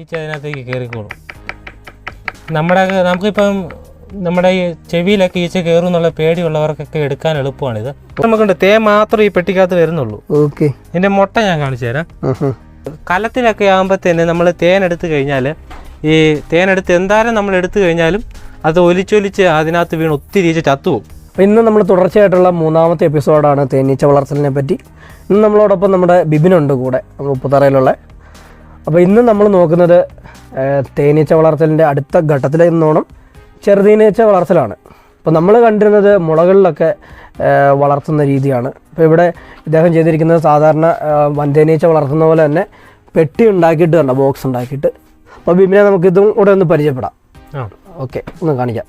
ഈച്ച അതിനകത്തേക്ക് കയറിക്കോളും നമ്മുടെ നമുക്കിപ്പം നമ്മുടെ ഈ ചെവിയിലൊക്കെ ഈച്ച കയറും എന്നുള്ള പേടിയുള്ളവർക്കൊക്കെ എടുക്കാൻ എളുപ്പമാണിത്. നമുക്കുണ്ട് തേ മാത്രം ഈ പെട്ടിക്കകത്ത് വരുന്നുള്ളൂ. ഓക്കെ ഇതിന്റെ മുട്ട ഞാൻ കാണിച്ചു തരാം. കലത്തിലൊക്കെ ആകുമ്പോഴത്തേന് നമ്മൾ തേൻ എടുത്തു കഴിഞ്ഞാൽ ഈ തേനെടുത്ത് എന്തായാലും നമ്മൾ എടുത്തു കഴിഞ്ഞാലും അത് ഒലിച്ചൊലിച്ച് അതിനകത്ത് വീണ് ഒത്തിരി ഈച്ച ചത്തുപോകും. അപ്പോൾ ഇന്ന് നമ്മൾ തുടർച്ചയായിട്ടുള്ള മൂന്നാമത്തെ എപ്പിസോഡാണ് തേനീച്ച വളർത്തലിനെ പറ്റി. ഇന്ന് നമ്മളോടൊപ്പം നമ്മുടെ ബിബിനുണ്ട് കൂടെ നമ്മൾ ഉപ്പുതറയിലുള്ള. അപ്പോൾ ഇന്ന് നമ്മൾ നോക്കുന്നത് തേനീച്ച വളർത്തലിന്റെ അടുത്ത ഘട്ടത്തിൽ നിന്നോണം. ചെറുതേനീച്ച വളർത്തലാണ്. അപ്പോൾ നമ്മൾ കണ്ടിരുന്നത് മുളകളിലൊക്കെ വളർത്തുന്ന രീതിയാണ്. അപ്പോൾ ഇവിടെ ഇദ്ദേഹം ചെയ്തിരിക്കുന്നത് സാധാരണ വന്തേനീച്ച വളർത്തുന്ന പോലെ തന്നെ പെട്ടി ഉണ്ടാക്കിയിട്ട് വേണ്ട ബോക്സ് ഉണ്ടാക്കിയിട്ട്. അപ്പോൾ ബിമിനെ നമുക്കിതും കൂടെ ഒന്ന് പരിചയപ്പെടാം. ഓക്കെ ഒന്ന് കാണിക്കാം.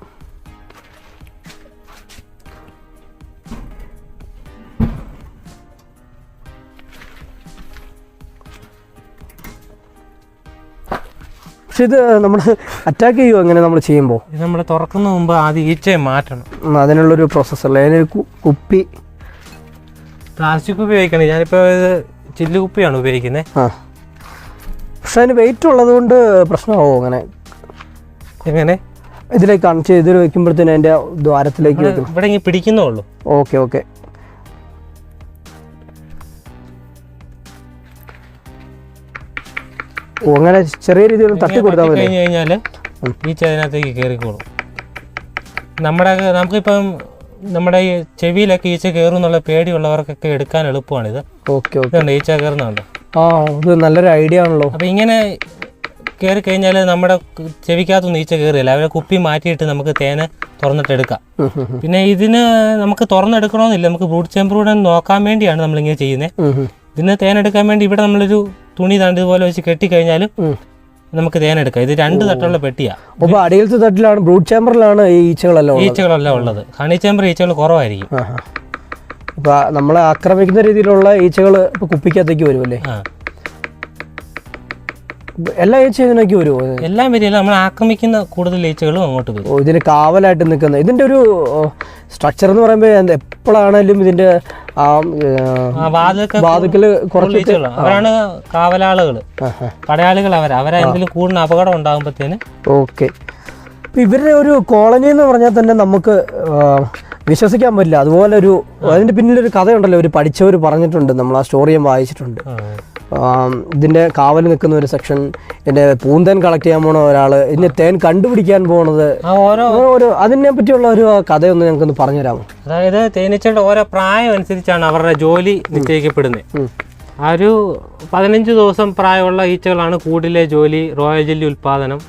പക്ഷെ ഇത് നമ്മൾ അറ്റാക്ക് ചെയ്യുമോ അങ്ങനെ നമ്മൾ ചെയ്യുമ്പോൾ ഇത് നമ്മൾ തുറക്കുന്ന മുമ്പ് ആദ്യം ഈച്ചയെ മാറ്റണം. അതിനുള്ളൊരു പ്രോസസ്സല്ലേ അതിനൊരു കുപ്പി. പ്ലാസ്റ്റിക് ഉപയോഗിക്കണേ ഞാനിപ്പോൾ ഇത് ചില്ല് കുപ്പിയാണ് ഉപയോഗിക്കുന്നത് ആ. പക്ഷെ അതിന് വെയിറ്റ് ഉള്ളത് കൊണ്ട് പ്രശ്നമാവോ അങ്ങനെ? എങ്ങനെ? ഇതിലേക്ക് കണക്ട് ചെയ്ത് വെക്കുമ്പോഴത്തേനും അതിന്റെ ദ്വാരത്തിലേക്ക് വെക്കണം. ഇവിടെ ഇങ്ങനെ പിടിക്കുന്നേ ഉള്ളൂ. Okay okay. ഓ അങ്ങനെ ചെറിയ രീതിയിൽ തട്ടി കൊടുത്താൽ മതി. കഴിഞ്ഞ് കഴിഞ്ഞാൽ ഈച്ച അതിനകത്തേക്ക് കയറിക്കോളും നമ്മുടെ നമുക്കിപ്പം നമ്മുടെ ഈ ചെവിയിലൊക്കെ ഈച്ച കയറും എന്നുള്ള പേടിയുള്ളവർക്കൊക്കെ എടുക്കാൻ എളുപ്പമാണിത്. Okay okay. ഇതുണ്ട് ഈച്ച കയറുന്നുണ്ട് ആ ഇത് നല്ലൊരു ഐഡിയ ആണല്ലോ. അപ്പം ഇങ്ങനെ കയറി കഴിഞ്ഞാൽ നമ്മുടെ ചെവിക്കകത്തൊന്നും ഈച്ച കയറില്ല അവരെ കുപ്പി മാറ്റിയിട്ട് നമുക്ക് തേന് തുറന്നിട്ട് എടുക്കാം ഉം, ഉം, ഉം. പിന്നെ ഇതിന് നമുക്ക് തുറന്നെടുക്കണമെന്നില്ല. നമുക്ക് ബ്രൂഡ് ചേമ്പറൂടെ നോക്കാൻ വേണ്ടിയാണ് നമ്മളിങ്ങനെ ചെയ്യുന്നത്. ഇതിന് തേനെടുക്കാൻ വേണ്ടി ഇവിടെ നമ്മളൊരു തുണി തണ്ട് ഇതുപോലെ വെച്ച് കെട്ടിക്കഴിഞ്ഞാലും നമുക്ക് തേനെടുക്കാം ഇത് രണ്ട് തട്ടുള്ള പെട്ടിയാ. അപ്പോൾ അടിയിലത്തെ തട്ടിലാണ് ബ്രൂഡ് ചേമ്പറിലാണ് ഈ ഈച്ചകളെല്ലാം ഉള്ളത്? ഈച്ചകളല്ല ഉള്ളത്. ഹണി ചേമ്പർ ഈച്ചകൾ കുറവായിരിക്കും. അപ്പൊ അപ്പോൾ നമ്മളെ ആക്രമിക്കുന്ന രീതിയിലുള്ള ഈച്ചകൾ ഇപ്പോൾ കുപ്പിക്കകത്തേക്ക് വരുമല്ലേ? എല്ലാ ഈച്ചയും ഇതിനൊക്കെ വരുമോ? എല്ലാം വരില്ല നമ്മൾ ആക്രമിക്കുന്ന കൂടുതൽ ഈച്ചകളും അങ്ങോട്ട് വരും. ഓ ഇതിന് കാവലായിട്ട് നിൽക്കുന്ന ഇതിന്റെ ഒരു സ്ട്രക്ചർ എന്ന് പറയുമ്പോൾ എപ്പോഴാണേലും ഇതിന്റെ ആ വാതുക്കൽ കുറച്ച് അവരാണ് കാവലാളുകൾ. പടയാളികൾ അവരാ. അവരെ എന്തെങ്കിലും കൂടുതൽ അപകടം ഉണ്ടാകുമ്പോഴത്തേന് ഓക്കെ. ഇവരുടെ ഒരു കോളനി എന്ന് പറഞ്ഞാൽ തന്നെ നമുക്ക് വിശ്വസിക്കാൻ പറ്റില്ല. അതുപോലെ ഒരു അതിന്റെ പിന്നിലൊരു കഥയുണ്ടല്ലോ. ഒരു പഠിച്ചവർ പറഞ്ഞിട്ടുണ്ട്. നമ്മൾ ആ സ്റ്റോറിയും വായിച്ചിട്ടുണ്ട്. ഇതിന്റെ കാവൽ നിൽക്കുന്ന ഒരു സെക്ഷൻ ഇതിന്റെ പൂന്തേൻ കളക്ട് ചെയ്യാൻ പോണ ഒരാൾ ഇതിന്റെ തേൻ കണ്ടുപിടിക്കാൻ പോണത്. ഒരു അതിനെ പറ്റിയുള്ള ഒരു കഥയൊന്ന് ഞങ്ങൾക്കൊന്ന് പറഞ്ഞു തരാമോ? അതായത് തേനീച്ചയുടെ ഓരോ പ്രായം അനുസരിച്ചാണ് അവരുടെ ജോലി നിശ്ചയിക്കപ്പെടുന്നത്. ആ ഒരു പതിനഞ്ച് ദിവസം പ്രായമുള്ള ഈച്ചകളാണ് കൂടിലെ ജോലി റോയൽ ജെല്ലി ഉൽപാദനം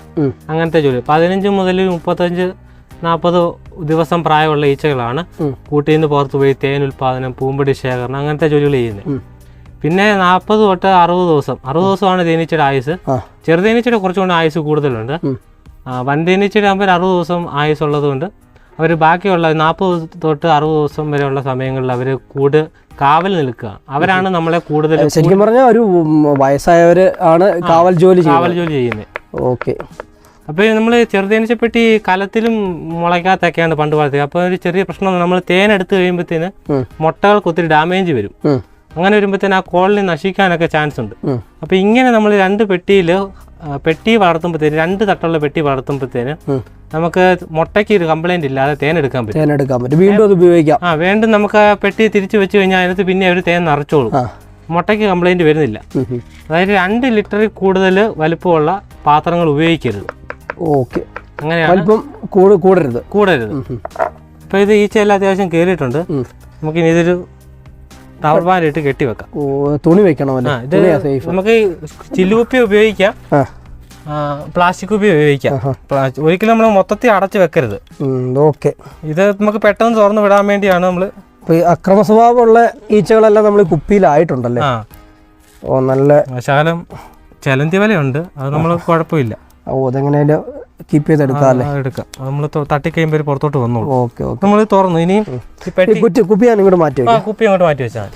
അങ്ങനത്തെ ജോലി. പതിനഞ്ച് മുതൽ മുപ്പത്തഞ്ച് നാൽപ്പത് ദിവസം പ്രായമുള്ള ഈച്ചകളാണ്. കൂട്ടിൽ നിന്ന് പുറത്തുപോയി തേൻ ഉൽപാദനം പൂമ്പടി ശേഖരണം അങ്ങനത്തെ ജോലികൾ ചെയ്യുന്നത്. പിന്നെ നാൽപ്പത് തൊട്ട് അറുപത് ദിവസം. അറുപത് ദിവസമാണ് തേനീച്ചയുടെ ആയുസ് ചെറുതേനീച്ചയുടെ കുറച്ചുകൂടി ആയുസ് കൂടുതലുണ്ട്. വൻ തേനീച്ചയുടെ വൻതേനീച്ചയുടെ ആകുമ്പോൾ അറുപത് ദിവസം ആയുസ് ഉള്ളതുകൊണ്ട് അവർ ബാക്കിയുള്ള നാൽപ്പത് തൊട്ട് അറുപത് ദിവസം വരെയുള്ള സമയങ്ങളിൽ അവർ കൂട് കാവൽ നിൽക്കുക. അവരാണ് നമ്മളെ കൂടുതൽ ശരിക്കും പറഞ്ഞാൽ ഒരു വയസ്സായവർ ആണ് കാവൽ ജോലി കാവൽ ജോലി ചെയ്യുന്നത്. ഓക്കെ. അപ്പോൾ നമ്മൾ ചെറുതേനീച്ചപ്പെട്ടി കലത്തിലും മുളയ്ക്കാത്തൊക്കെയാണ് പണ്ട് വളർത്തിയത്. അപ്പോൾ ഒരു ചെറിയ പ്രശ്നം നമ്മൾ തേൻ എടുത്ത് കഴിയുമ്പോഴത്തേന്. മുട്ടകൾക്ക് ഒത്തിരി ഡാമേജ് വരും. അങ്ങനെ വരുമ്പോഴത്തേന് ആ കോളനി നശിക്കാനൊക്കെ ചാൻസ് ഉണ്ട്. അപ്പൊ അപ്പോൾ ഇങ്ങനെ നമ്മൾ രണ്ട് പെട്ടിയിൽ പെട്ടി വളർത്തുമ്പോഴത്തേന് രണ്ട് തട്ടുള്ള പെട്ടി വളർത്തുമ്പോഴത്തേന്. നമുക്ക് മുട്ടയ്ക്ക് ഒരു കംപ്ലൈന്റ് ഇല്ലാതെ തേൻ എടുക്കാൻ പറ്റും. തേൻ എടുക്കാൻ പറ്റും. വീണ്ടും അത് ഉപയോഗിക്കാം. ആ വീണ്ടും നമുക്ക് ആ പെട്ടി തിരിച്ചു വെച്ച് കഴിഞ്ഞാൽ അതിനകത്ത് പിന്നെ ഒരു തേൻ നിറച്ചോളൂ. മുട്ടയ്ക്ക് കംപ്ലൈന്റ് വരുന്നില്ല. അതായത് രണ്ട് ലിറ്ററിൽ കൂടുതൽ വലുപ്പമുള്ള പാത്രങ്ങൾ ഉപയോഗിക്കരുത്. ഓക്കെ. അങ്ങനെയാണ് കൂടരുത്. കൂടരുത്. ഇപ്പോൾ ഇത് ഈച്ചയെല്ലാം അത്യാവശ്യം കയറിയിട്ടുണ്ട്. നമുക്കിനി ഇതൊരു റബ്ബർ ബാൻഡ് ഇട്ട് കെട്ടി വെക്കാം തുണി വെക്കണോ ഇത് നമുക്ക് ചില്ലുപ്പി ഉപയോഗിക്കാം. പ്ലാസ്റ്റിക് കുപ്പി ഉപയോഗിക്കാം. ഒരിക്കലും നമ്മൾ മൊത്തത്തിൽ അടച്ചു വെക്കരുത്. ഓക്കെ ഇത് നമുക്ക് പെട്ടെന്ന് തുറന്ന് വിടാൻ വേണ്ടിയാണ് നമ്മൾ അക്രമ സ്വഭാവമുള്ള ഈച്ചകളെല്ലാം നമ്മൾ കുപ്പിയിലായിട്ടുണ്ടല്ലേ? ഓ നല്ല ശകലം ചലന്തി വലയുണ്ട്. അത് നമ്മൾ കുഴപ്പമില്ല. ഓ അതെങ്ങനെയാലും കീപ്പ് ചെയ്തെടുക്കാം അല്ലേ? എടുക്കാം. നമ്മൾ തട്ടി കഴിയുമ്പോൾ പുറത്തോട്ട് വന്നോളൂ. Okay okay. നമ്മൾ തുറന്നു. ഇനിയും കുറ്റി കുപ്പി ഞാൻ ഇങ്ങോട്ട് മാറ്റി ആ കുപ്പി അങ്ങോട്ട് മാറ്റി വെച്ചാൽ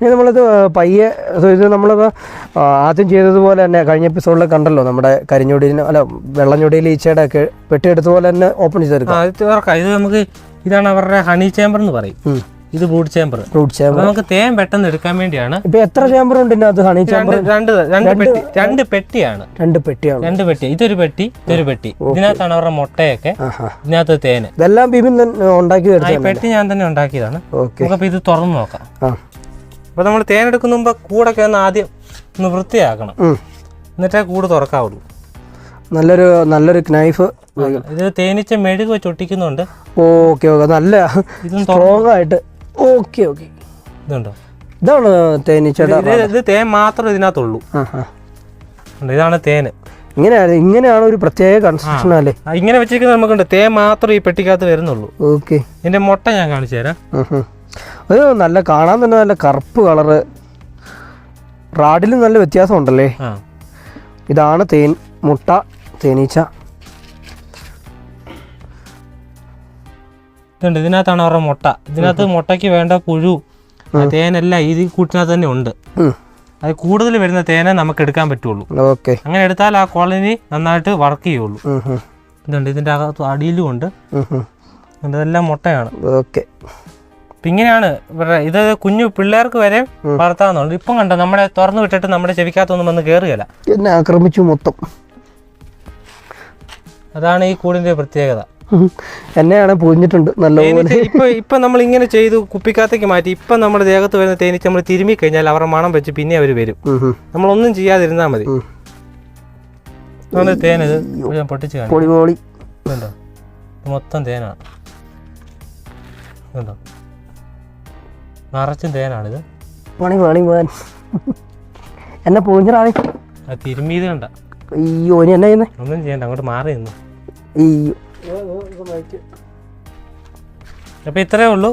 ഇനി നമ്മളിത് പയ്യെ ഇത് നമ്മളിപ്പോൾ ആദ്യം ചെയ്തതുപോലെ തന്നെ കഴിഞ്ഞ എപ്പിസോഡിൽ കണ്ടല്ലോ നമ്മുടെ കരിഞ്ഞൊടിയിൽ അല്ല വെള്ളഞ്ഞൊടിയിൽ ഈച്ചയുടെ ഒക്കെ പെട്ടിയെടുത്ത പോലെ തന്നെ ഓപ്പൺ ചെയ്തെടുക്കാം. ഇത് നമുക്ക് ഇതാണ് അവരുടെ ഹണി ചേമ്പർ എന്ന് പറയും. ഇത് ബൂട്ട് ചേമ്പർ ഫ്രൂട്ട് ചേമ്പർ നമുക്ക് തേൻ പെട്ടെന്ന് എടുക്കാൻ വേണ്ടിയാണ് ഇപ്പൊ എത്ര ചേമ്പർ ഉണ്ട് ഇതിനകത്ത് ഹണി ചേമ്പർ രണ്ട് രണ്ട് പെട്ടി രണ്ട് പെട്ടിയാണ്. രണ്ട് പെട്ടിയാണ്. രണ്ട് പെട്ടി. ഇതൊരു പെട്ടി ഇതൊരു പെട്ടി. ഇതിനകത്താണ് അവരുടെ മുട്ടയൊക്കെ. ഇതിനകത്ത് തേന്. ഇതെല്ലാം ബിബിൻ ഉണ്ടാക്കി പെട്ടി ഞാൻ തന്നെ ഉണ്ടാക്കിയതാണ്. ഓക്കെ. നമുക്ക് ഇത് തുറന്നു നോക്കാം. അപ്പൊ നമ്മൾ തേൻ എടുക്കുന്ന മുമ്പ് കൂടൊക്കെ ഒന്ന് ആദ്യം ഒന്ന് വൃത്തിയാക്കണം. എന്നിട്ടേ കൂട് തുറക്കാവുള്ളൂ. നല്ലൊരു നല്ലൊരു നൈഫ് ഇത് തേനീച്ച മെഴുക് വെച്ച് ഒട്ടിക്കുന്നുണ്ട്. Okay okay. നല്ല ഇതും സ്ട്രോങ് ആയിട്ട് ഓക്കെ ഓക്കെ. ഇതുണ്ടോ? ഇതാണ് തേനീച്ചയുടെ ഇത് തേൻ മാത്രം ഇതിനകത്തുള്ളൂ. ആ ആ. ഇതാണ് തേന് ഇങ്ങനെയാണ് ഇങ്ങനെയാണ് ഒരു പ്രത്യേക കൺസ്ട്രക്ഷൻ അല്ലേ? ഇങ്ങനെ വെച്ചിരിക്കുന്നത് നമുക്കുണ്ട്. തേ മാത്രം ഈ പെട്ടിക്കകത്ത് വരുന്നുള്ളൂ. ഓക്കെ. ഇതിന്റെ മുട്ട ഞാൻ കാണിച്ചു തരാം. അത് നല്ല കാണാൻ തന്നെ നല്ല കറുപ്പ് കളറ്. റാഡിലും നല്ല വ്യത്യാസം ഉണ്ടല്ലേ ഇതാണ് തേൻ മുട്ട തേനീച്ച. ഇതുണ്ട്. ഇതിനകത്താണ് അവരുടെ മുട്ട. ഇതിനകത്ത് മുട്ടയ്ക്ക് വേണ്ട പുഴു തേനെല്ലാം ഈ കൂട്ടിനകത്ത് തന്നെ ഉണ്ട്. അത് കൂടുതൽ വരുന്ന തേനെ നമുക്ക് എടുക്കാൻ പറ്റുള്ളൂ. ഓക്കെ. അങ്ങനെ എടുത്താൽ ആ കോളനി നന്നായിട്ട് വർക്ക് ചെയ്യുള്ളൂ. ഇതുണ്ട്. ഇതിന്റെ അകത്ത് അടിയിലും ഉണ്ട്. ഇതെല്ലാം മുട്ടയാണ്. ഓക്കെ. ഇങ്ങനെയാണ് ഇത് കുഞ്ഞു പിള്ളേർക്ക് വരെ വളർത്താവുന്നുണ്ട് ഇപ്പം കണ്ടോ നമ്മളെ തുറന്നു വിട്ടിട്ട് നമ്മുടെ ചെവിക്കകത്തൊന്നും വന്ന് കയറുകയില്ല എന്നെ ആക്രമിച്ചു മൊത്തം. അതാണ് ഈ കൂടിന്റെ പ്രത്യേകത. എന്നെയാണ് പൂഞ്ഞിട്ടുണ്ട് നല്ലപോലെ. ഇപ്പൊ ഇപ്പൊ നമ്മൾ ഇങ്ങനെ ചെയ്തു കുപ്പിക്കകത്തേക്ക് മാറ്റി ഇപ്പൊ നമ്മുടെ ദേഹത്ത് വരുന്ന തേനീച്ച നമ്മൾ തിരുമ്മി കഴിഞ്ഞാൽ അവരുടെ മണം വെച്ച് പിന്നെ അവർ വരും. നമ്മളൊന്നും ചെയ്യാതിരുന്നാ മതി. ഞാൻ പൊട്ടിച്ച് പൊളി. പൊളി മൊത്തം തേനാണ്. ഇതുണ്ടോ? നിറച്ചും തേനാണിത്. പണി പണി പോകാൻ എന്നെ പൊതിഞ്ഞിടാണ് അത് തിരുമ്മിയത് കണ്ട. അയ്യോ എന്നെ ചെയ്യുന്നേ? ഒന്നും ചെയ്യണ്ട അങ്ങോട്ട് മാറി നിന്നു. അയ്യോ. അപ്പൊ ഇത്രേ ഉള്ളൂ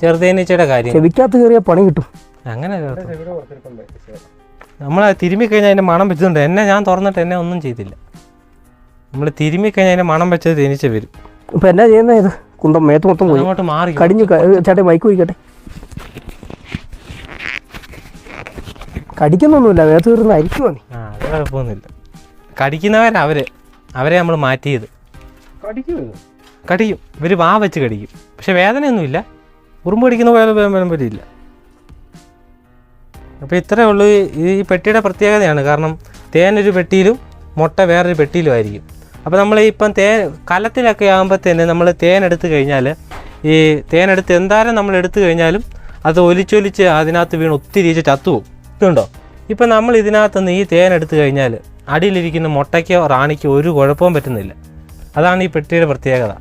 ചെറുതേനീച്ചയുടെ കാര്യം. ചെവിക്കകത്ത് കയറിയ പണി കിട്ടും. അങ്ങനെ നമ്മൾ തിരുമ്മി കഴിഞ്ഞാൽ അതിന്റെ മണം വെച്ചിട്ടുണ്ട്. എന്നെ ഞാൻ തുറന്നിട്ട് എന്നെ ഒന്നും ചെയ്തില്ല. നമ്മൾ തിരുമ്മി കഴിഞ്ഞാൽ അതിന്റെ മണം വെച്ചത് തേനീച്ച വരും. ഇപ്പൊ എന്നാ ചെയ്യുന്ന ഇത്? കുന്തം മേത്ത് മൊത്തം പോയി. അങ്ങോട്ട് മാറി. കടിഞ്ഞു ചേട്ടൻ ചേട്ടാ മൈക്ക് പോയിക്കട്ടെ കടിക്കുന്നൊന്നുമില്ല മേത്ത് കയറുന്നതായിരിക്കും അരിക്കുവാണ് ആ അത് കുഴപ്പമൊന്നുമില്ല. കടിക്കുന്നവരാ അവർ. അവരെ നമ്മൾ മാറ്റിയത്. കടിക്കും ഇവർ വാ വെച്ച് കടിക്കും. പക്ഷെ വേദനയൊന്നുമില്ല. ഉറുമ്പ് കടിക്കുന്ന പോലെ വേദന പറ്റിയില്ല അപ്പോൾ ഇത്രേ ഉള്ളൂ. ഈ- പെട്ടിയുടെ പ്രത്യേകതയാണ്. കാരണം തേനൊരു പെട്ടിയിലും മുട്ട വേറൊരു പെട്ടിയിലും ആയിരിക്കും. അപ്പോൾ നമ്മൾ ഇപ്പം തേൻ കലത്തിലൊക്കെ ആകുമ്പോഴത്തേന് നമ്മൾ തേൻ എടുത്തു കഴിഞ്ഞാൽ ഈ തേൻ തേനെടുത്ത് എന്തായാലും നമ്മൾ എടുത്തു കഴിഞ്ഞാലും അത് ഒലിച്ചൊലിച്ച് അതിനകത്ത് വീണ് ഒത്തിരി ചത്തുപോകും. ഇതുണ്ടോ? ഇപ്പം നമ്മൾ ഇതിനകത്തുനിന്ന് ഈ തേൻ എടുത്തു കഴിഞ്ഞാൽ അടിയിലിരിക്കുന്ന മുട്ടയ്ക്കോ റാണിക്കോ ഒരു കുഴപ്പവും പറ്റുന്നില്ല. അതാണ് ഈ പെട്ടിയുടെ പ്രത്യേകത.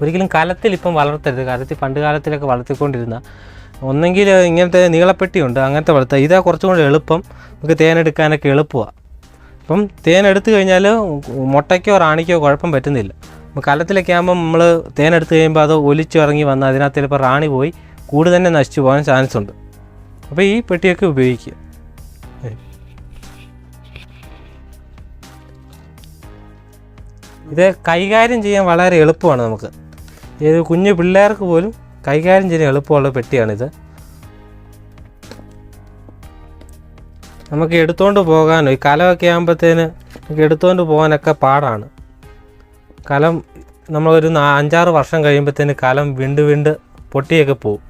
ഒരിക്കലും കലത്തിൽ ഇപ്പം വളർത്തരുത്. കലത്തിൽ പണ്ട് കാലത്തിലൊക്കെ വളർത്തിക്കൊണ്ടിരുന്ന ഒന്നെങ്കിൽ ഇങ്ങനത്തെ നീളപ്പെട്ടിയുണ്ട് അങ്ങനത്തെ വളർത്തുക ഇതാ കുറച്ചും കൂടി എളുപ്പം. നമുക്ക് തേനെടുക്കാനൊക്കെ എളുപ്പമാണ് അപ്പം തേനെടുത്തു കഴിഞ്ഞാൽ മുട്ടയ്ക്കോ റാണിക്കോ കുഴപ്പം പറ്റുന്നില്ല. കലത്തിലൊക്കെ ആകുമ്പം നമ്മൾ തേനെടുത്ത് കഴിയുമ്പോൾ അത് ഒലിച്ചിറങ്ങി വന്ന് അതിനകത്ത് ചിലപ്പോൾ റാണി പോയി കൂട് തന്നെ നശിച്ചു പോകാൻ ചാൻസ് ഉണ്ട് അപ്പോൾ ഈ പെട്ടിയൊക്കെ ഉപയോഗിക്കുക. ഇത് കൈകാര്യം ചെയ്യാൻ വളരെ എളുപ്പമാണ് നമുക്ക്. ഇത് കുഞ്ഞു പിള്ളേർക്ക് പോലും കൈകാര്യം ചെയ്യാൻ എളുപ്പമുള്ള പെട്ടിയാണിത്. നമുക്ക് എടുത്തുകൊണ്ട് പോകാനോ ഈ കലമൊക്കെ ആകുമ്പോഴത്തേന് നമുക്ക് എടുത്തുകൊണ്ട് പോകാനൊക്കെ പാടാണ്. കലം നമ്മളൊരു അഞ്ചാറ് വർഷം കഴിയുമ്പോഴത്തേന് കലം വിണ്ട് വിണ്ട് പൊട്ടിയൊക്കെ പോവും.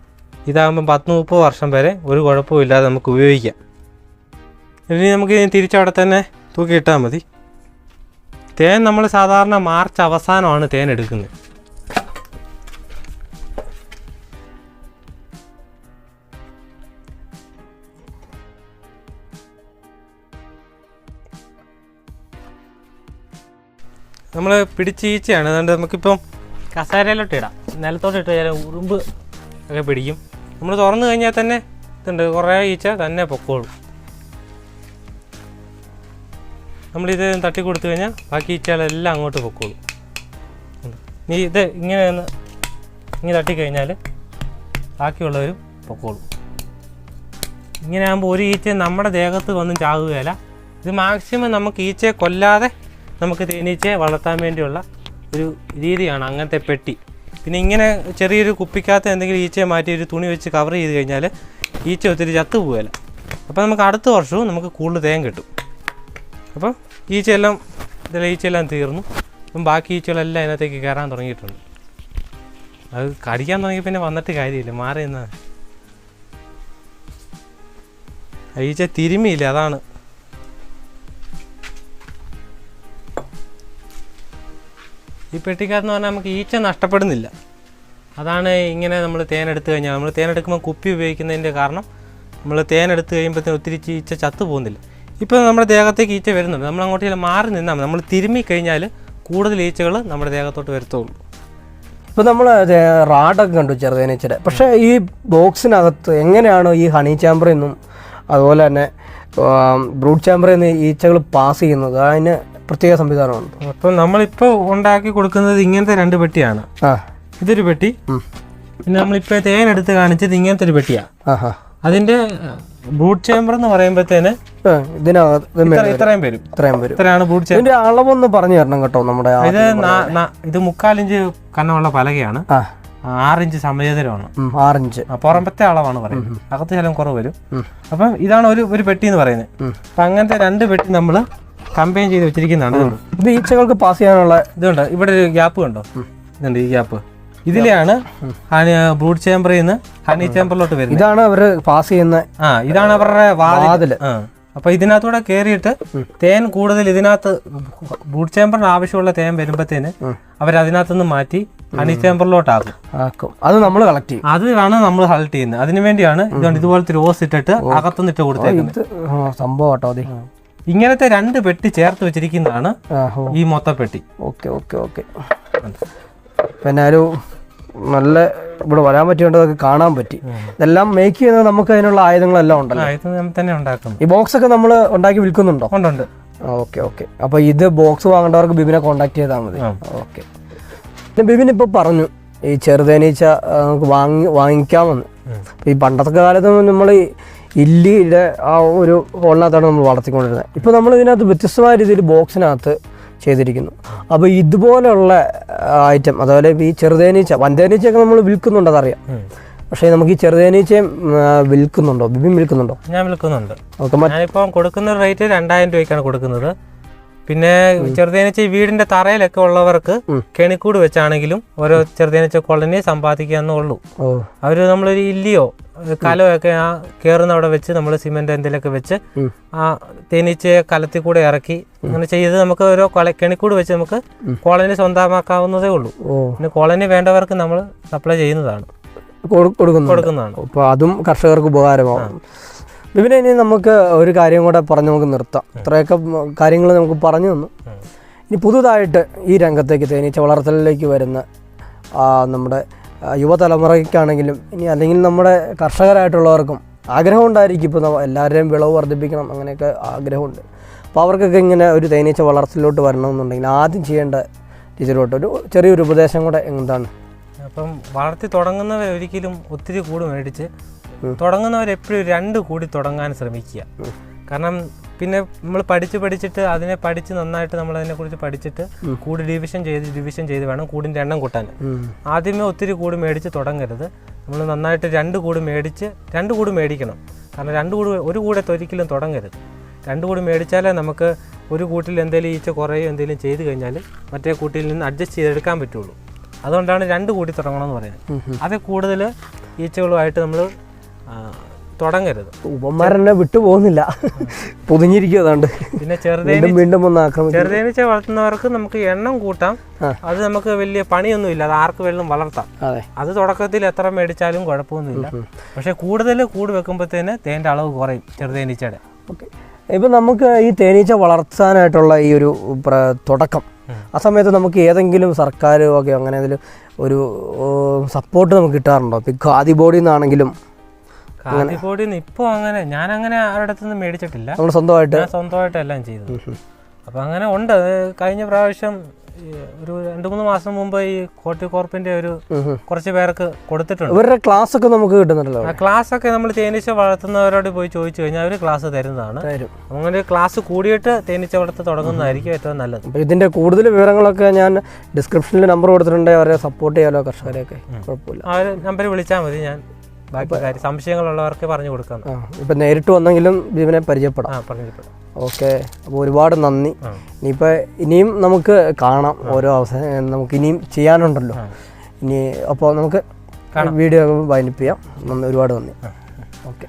ഇതാകുമ്പം പത്ത് മുപ്പത് വർഷം വരെ ഒരു കുഴപ്പവും ഇല്ലാതെ നമുക്ക് ഉപയോഗിക്കാം. ഇനി നമുക്ക് തിരിച്ചവിടെ തന്നെ തൂക്കിയിട്ടാൽ മതി. തേൻ നമ്മൾ സാധാരണ മാർച്ച് അവസാനമാണ് തേൻ എടുക്കുന്നത്. നമ്മൾ പിടിച്ച് ഈച്ചയാണ്. അതുകൊണ്ട് നമുക്കിപ്പം കസേരയിലോട്ട് ഇടാം. നിലത്തോട്ട് ഇട്ട് കഴിഞ്ഞാൽ ഉറുമ്പ് ഒക്കെ പിടിക്കും. നമ്മൾ തുറന്നു കഴിഞ്ഞാൽ തന്നെ ഇതുണ്ട്. കുറേ ഈച്ച തന്നെ പൊക്കോളും. നമ്മളിത് തട്ടി കൊടുത്തു കഴിഞ്ഞാൽ ബാക്കി ഈച്ചകളെല്ലാം അങ്ങോട്ട് പൊക്കോളും. നീ ഇത് ഇങ്ങനെ ഒന്ന് ഇങ്ങനെ തട്ടിക്കഴിഞ്ഞാൽ ബാക്കിയുള്ളവരും പൊക്കോളും. ഇങ്ങനെ ആകുമ്പോൾ ഒരു ഈച്ച നമ്മുടെ ദേഹത്ത് വന്നും ചാകുകയില്ല ഇത് മാക്സിമം നമുക്ക് ഈച്ചയെ കൊല്ലാതെ നമുക്ക് തേനീച്ചയെ വളർത്താൻ വേണ്ടിയുള്ള ഒരു രീതിയാണ് അങ്ങനത്തെ പെട്ടി. പിന്നെ ഇങ്ങനെ ചെറിയൊരു കുപ്പിക്കകത്ത് എന്തെങ്കിലും ഈച്ചയെ മാറ്റി ഒരു തുണി വെച്ച് കവർ ചെയ്ത് കഴിഞ്ഞാൽ ഈച്ച ഒത്തിരി ചത്തു പോവുകയില്ല അപ്പോൾ നമുക്ക് അടുത്ത വർഷവും നമുക്ക് കൂടുതൽ തേൻ കിട്ടും. അപ്പം ഈച്ചയെല്ലാം ഇതിലെ ഈച്ചയെല്ലാം തീർന്നു. അപ്പം ബാക്കി ഈച്ചകളെല്ലാം അതിനകത്തേക്ക് കയറാൻ തുടങ്ങിയിട്ടുണ്ട്. അത് കടിക്കാൻ തുടങ്ങി പിന്നെ വന്നിട്ട് കാര്യമില്ല. മാറി നിന്നാ ഈച്ച തിരുമിയില്ല അതാണ്. ഈ പെട്ടിക്കകത്ത് പറഞ്ഞാൽ നമുക്ക് ഈച്ച നഷ്ടപ്പെടുന്നില്ല. അതാണ് ഇങ്ങനെ നമ്മൾ തേനെടുത്ത് കഴിഞ്ഞാൽ. നമ്മൾ തേനെടുക്കുമ്പോൾ കുപ്പി ഉപയോഗിക്കുന്നതിന്റെ കാരണം നമ്മൾ തേനെടുത്ത് കഴിയുമ്പോഴത്തേന് ഒത്തിരി ഈച്ച ചത്തു പോകുന്നില്ല ഇപ്പോൾ നമ്മുടെ ദേഹത്തേക്ക് ഈച്ച വരുന്നുണ്ട്. നമ്മൾ അങ്ങോട്ടേക്ക് മാറി നിന്നാൽ നമ്മൾ തിരുമ്മി കഴിഞ്ഞാൽ കൂടുതൽ ഈച്ചകൾ നമ്മുടെ ദേഹത്തോട്ട് വരത്തുള്ളൂ. ഇപ്പോൾ നമ്മൾ റാഡൊക്കെ കണ്ടു ചെറുതേനീച്ചയുടെ പക്ഷേ ഈ ബോക്സിനകത്ത് എങ്ങനെയാണോ ഈ ഹണി ചാമ്പറിൽ നിന്നും അതുപോലെ തന്നെ ബ്രൂഡ് ചാമ്പറിൽ നിന്ന് ഈച്ചകൾ പാസ് ചെയ്യുന്നത്? അതിന് പ്രത്യേക സംവിധാനമുണ്ട്. അപ്പം നമ്മളിപ്പോൾ ഉണ്ടാക്കി കൊടുക്കുന്നത് ഇങ്ങനത്തെ രണ്ട് പെട്ടിയാണ്. ആ. ഇതൊരു പെട്ടി. പിന്നെ നമ്മളിപ്പോൾ തേനെടുത്ത് കാണിച്ചത് ഇങ്ങനത്തെ ഒരു പെട്ടിയാണ് അതിന്റെ ബ്രൂട്ട് ചേമ്പർ എന്ന് പറയുമ്പോഴത്തേന് ഇത്രയും ഇത്രയും ഇത്രയാണ് ബൂട്ട് ചേമ്പർ ഇതിന്റെ അളവൊന്ന് പറഞ്ഞു തരണം കേട്ടോ നമ്മുടെ ഇത് ഇത് മുക്കാലിഞ്ച് കനമുള്ള പലകയാണ്. ആറിഞ്ച് സമയതരമാണ് ആറിഞ്ച്. പുറമ്പത്തെ അളവാണ് പറയുന്നത്. അകത്ത് ശലം കുറവ് വരും. അപ്പം ഇതാണ് ഒരു ഒരു പെട്ടി എന്ന് പറയുന്നത്. അപ്പൊ അപ്പം അങ്ങനത്തെ രണ്ട് പെട്ടി നമ്മൾ കമ്പയിൻ ചെയ്ത് വെച്ചിരിക്കുന്നതാണ് ഇത് ഈച്ചകൾക്ക് പാസ് ചെയ്യാനുള്ള ഇതുണ്ട്. ഇവിടെ ഒരു ഗ്യാപ്പ് കണ്ടോ? ഇതുണ്ട് ഈ ഗ്യാപ്പ് ഇതിലെയാണ് ഹണി ബ്രൂഡ് ചേംബറിൽ നിന്ന് ഹണി ചേംബറിലോട്ട് വരുന്നത്. ഇതാണ് അവർ പാസ് ചെയ്യുന്ന ആ ഇതാണ് അവരുടെ വാതിൽ. അപ്പൊ ഇതിനകത്തൂടെ കയറിയിട്ട് തേൻ കൂടുതൽ ഇതിനകത്ത് ബ്രൂഡ് ചേംബറിന് ആവശ്യമുള്ള തേൻ വരുമ്പോഴത്തേന് അവർ അതിനകത്തുനിന്ന് മാറ്റി ഹണി ചേംബറിലോട്ടാക്കും. ആക്കും. അത് നമ്മൾ കളക്ട് ചെയ്യും. അതാണ് നമ്മൾ കളക്ട് ചെയ്യുന്നത്. അതിനു വേണ്ടിയാണ് ഇതുകൊണ്ട് ഇതുപോലത്തെ റോസ് ഇട്ടിട്ട് അകത്തുനിന്ന് ഇട്ട് കൊടുത്തേക്കുന്നത്. സംഭവം കേട്ടോ അതെ. ഇങ്ങനത്തെ രണ്ട് പെട്ടി ചേർത്ത് വെച്ചിരിക്കുന്നതാണ് ഈ മൊത്ത പെട്ടി ഓക്കെ ഓക്കെ ഓക്കെ. പിന്നെ ഒരു നല്ല ഇവിടെ വരാൻ പറ്റിയതൊക്കെ കാണാൻ പറ്റി. ഇതെല്ലാം മേക്ക് ചെയ്യുന്നത് നമുക്ക് അതിനുള്ള ആയുധങ്ങളെല്ലാം ഉണ്ടല്ലോ. ഈ ബോക്സ് ഒക്കെ നമ്മൾ ഉണ്ടാക്കി വിൽക്കുന്നുണ്ടോ? ഉണ്ട് ഓക്കെ ഓക്കെ അപ്പൊ ഇത് ബോക്സ് വാങ്ങേണ്ടവർക്ക് ബിബിനെ കോൺടാക്ട് ചെയ്താൽ മതി. ഓക്കെ ബിബിൻ ഇപ്പൊ പറഞ്ഞു ഈ ചെറുതേനീച്ച നമുക്ക് വാങ്ങി വാങ്ങിക്കാമെന്ന്. ഈ പണ്ടത്തെ കാലത്ത് നമ്മൾ ഇല്ലിയുടെ ആ ഒരു ഹോളിനകത്താണ് നമ്മൾ വളർത്തിക്കൊണ്ടിരുന്നത്. ഇപ്പോൾ നമ്മൾ ഇതിനകത്ത് വ്യത്യസ്തമായ രീതിയിൽ ബോക്സിനകത്ത് ചെയ്തിരിക്കുന്നു. അപ്പോൾ ഇതുപോലെയുള്ള ഐറ്റം അതുപോലെ ഈ ചെറുതേനീച്ച വൻതേനീച്ചയൊക്കെ നമ്മൾ വിൽക്കുന്നുണ്ട് അതറിയാം. പക്ഷേ നമുക്ക് ഈ ചെറുതേനീച്ചയും വിൽക്കുന്നുണ്ടോ? ബിബിൻ വിൽക്കുന്നുണ്ടോ? ഞാൻ വിൽക്കുന്നുണ്ട്. ഓക്കെ ഞാനിപ്പം കൊടുക്കുന്ന റേറ്റ് രണ്ടായിരം രൂപയ്ക്കാണ് കൊടുക്കുന്നത്. പിന്നെ ചെറുതേനീച്ച വീടിന്റെ തറയിലൊക്കെ ഉള്ളവർക്ക്. കെണിക്കൂട് വെച്ചാണെങ്കിലും ഓരോ ചെറുതേനീച്ച കോളനി സമ്പാദിക്കാന്നേ ഉള്ളൂ. അവർ നമ്മളൊരു ഇല്ലിയോ കലോ ഒക്കെ ആ കയറുന്ന അവിടെ വെച്ച് നമ്മൾ സിമെന്റ് എന്തെങ്കിലുമൊക്കെ വെച്ച് ആ തേനീച്ചയെ കലത്തിൽ കൂടെ ഇറക്കി അങ്ങനെ ചെയ്ത് നമുക്ക് ഓരോ കൊള കെണിക്കൂട് വെച്ച് നമുക്ക് കോളനി സ്വന്തമാക്കാവുന്നതേ ഉള്ളൂ. പിന്നെ കോളനി വേണ്ടവർക്ക് നമ്മൾ സപ്ലൈ ചെയ്യുന്നതാണ്. കൊടുക്കുന്നതാണ്. അപ്പോൾ അതും കർഷകർക്ക് ഉപകാരമാവും. ബിബിനെ ഇനി നമുക്ക് ഒരു കാര്യം കൂടെ പറഞ്ഞ് നമുക്ക് നിർത്താം. ഇത്രയൊക്കെ കാര്യങ്ങൾ നമുക്ക് പറഞ്ഞു തന്നു. ഇനി പുതുതായിട്ട് ഈ രംഗത്തേക്ക് തേനീച്ച വളർത്തലിലേക്ക് വരുന്ന നമ്മുടെ യുവതലമുറയ്ക്കാണെങ്കിലും ഇനി അല്ലെങ്കിൽ നമ്മുടെ കർഷകരായിട്ടുള്ളവർക്കും ആഗ്രഹം ഉണ്ടായിരിക്കും ഇപ്പോൾ എല്ലാവരുടെയും വിളവ് വർദ്ധിപ്പിക്കണം അങ്ങനെയൊക്കെ ആഗ്രഹമുണ്ട്. അപ്പോൾ അവർക്കൊക്കെ ഇങ്ങനെ ഒരു തേനീച്ച വളർത്തലിലോട്ട് വരണമെന്നുണ്ടെങ്കിൽ ആദ്യം ചെയ്യേണ്ട ടീച്ചറോട്ട് ഒരു ചെറിയൊരു ഉപദേശം കൂടെ എന്താണ് അപ്പം വളർത്തി തുടങ്ങുന്നവർ ഒരിക്കലും ഒത്തിരി കൂട് മേടിച്ച് തുടങ്ങുന്നവർ എപ്പോഴും രണ്ട് കൂടി തുടങ്ങാൻ ശ്രമിക്കുക. കാരണം പിന്നെ നമ്മൾ പഠിച്ച് പഠിച്ചിട്ട് അതിനെ പഠിച്ച് നന്നായിട്ട് നമ്മൾ അതിനെ കുറിച്ച് പഠിച്ചിട്ട് കൂടി ഡിവിഷൻ ചെയ്ത് ഡിവിഷൻ ചെയ്ത് വേണം കൂടിന്റെ എണ്ണം കൂട്ടാൻ. ആദ്യമേ ഒത്തിരി കൂട് മേടിച്ച് തുടങ്ങരുത്. നമ്മൾ നന്നായിട്ട് രണ്ട് കൂട് മേടിച്ച് രണ്ട് കൂട് മേടിക്കണം. കാരണം രണ്ട് കൂട് ഒരു കൂടത്ത് ഒരിക്കലും തുടങ്ങരുത്. രണ്ട് കൂടി മേടിച്ചാലേ നമുക്ക് ഒരു കൂട്ടിൽ എന്തെങ്കിലും ഈച്ച കുറയോ എന്തെങ്കിലും ചെയ്ത് കഴിഞ്ഞാൽ മറ്റേ കൂട്ടിൽ നിന്ന് അഡ്ജസ്റ്റ് ചെയ്തെടുക്കാൻ പറ്റുള്ളൂ. അതുകൊണ്ടാണ് രണ്ട് കൂടി തുടങ്ങണമെന്ന് പറയുന്നത്. അതിൽ കൂടുതൽ ഈച്ചകളുമായിട്ട് നമ്മൾ തുടങ്ങരുത്. ഉപന്മാരെന്നെ വിട്ടു പോകുന്നില്ല. പൊതിഞ്ഞിരിക്കും അതുകൊണ്ട്. പിന്നെ ചെറുതേനി വീണ്ടും ഒന്ന് ആക്രമിക്കും ചെറുതേനീച്ച വളർത്തുന്നവർക്ക് നമുക്ക് എണ്ണം കൂട്ടാം. അത് നമുക്ക് വലിയ പണിയൊന്നുമില്ല അത് ആർക്ക് വെള്ളം വളർത്താം. അതെ. തുടക്കത്തിൽ എത്ര മേടിച്ചാലും കുഴപ്പമൊന്നുമില്ല. പക്ഷെ കൂടുതൽ കൂട് വെക്കുമ്പോഴത്തേന് തേന്റെ അളവ് കുറയും ചെറുതേനീച്ചയുടെ. ഓക്കെ. ഇപ്പം നമുക്ക് ഈ തേനീച്ച വളർത്താനായിട്ടുള്ള ഈ ഒരു തുടക്കം. ആ സമയത്ത് നമുക്ക് ഏതെങ്കിലും സർക്കാരോ ഒക്കെ അങ്ങനെ ഏതെങ്കിലും ഒരു സപ്പോർട്ട് നമുക്ക് കിട്ടാറുണ്ടോ? ഇപ്പം ഖാദി ബോഡിയിൽ നിന്നാണെങ്കിലും കാതിപ്പൊടി ഇപ്പൊ അങ്ങനെ ഞാൻ അങ്ങനെ ആരുടെ അടുത്തുനിന്ന് മേടിച്ചിട്ടില്ല. നമ്മൾ സ്വന്തമായിട്ട്? ഞാൻ സ്വന്തമായിട്ട് എല്ലാം ചെയ്തു. അപ്പൊ അങ്ങനെ ഉണ്ട്. കഴിഞ്ഞ പ്രാവശ്യം ഒരു രണ്ട് മൂന്ന് മാസം മുമ്പ് ഈ കോട്ടി കോർപ്പിന്റെ ഒരു. കുറച്ച് പേർക്ക് കൊടുത്തിട്ടുണ്ട്. ഇവരുടെ ക്ലാസ് ഒക്കെ നമുക്ക് കിട്ടുന്നുണ്ടല്ലോ. ക്ലാസ് ഒക്കെ നമ്മൾ തേനീച്ച വളർത്തുന്നവരോട് പോയി ചോദിച്ചു കഴിഞ്ഞാൽ അവർ ക്ലാസ് തരുന്നതാണ്. അങ്ങനെ ക്ലാസ് കൂടിയിട്ട് തേനീച്ച വളർത്ത് തുടങ്ങുന്നതായിരിക്കും ഏറ്റവും നല്ലത്. ഇതിന്റെ കൂടുതൽ വിവരങ്ങളൊക്കെ ഞാൻ ഡിസ്ക്രിപ്ഷനിൽ നമ്പർ കൊടുത്തിട്ടുണ്ട്. അവരെ സപ്പോർട്ട് ചെയ്യാലോ കർഷകരെയൊക്കെ. കുഴപ്പമില്ല. ആ ഒരു നമ്പർ വിളിച്ചാൽ മതി ഞാൻ. ബാക്കി കാര്യം സംശയങ്ങളുള്ളവർക്ക് പറഞ്ഞു കൊടുക്കാം. ഇപ്പൊ നേരിട്ട് വന്നെങ്കിലും ജീവനെ പരിചയപ്പെടാം. ആ പരിചയപ്പെടാം ഓക്കെ അപ്പോൾ ഒരുപാട് നന്ദി. ഇനിയിപ്പോൾ ഇനിയും നമുക്ക് കാണാം ഓരോ അവസരം നമുക്ക് ഇനിയും ചെയ്യാനുണ്ടല്ലോ. ഇനി അപ്പോൾ നമുക്ക് വീഡിയോ വൈൻഡപ്പ് ചെയ്യാം. നന്ദി ഒരുപാട് നന്ദി. ഓക്കെ.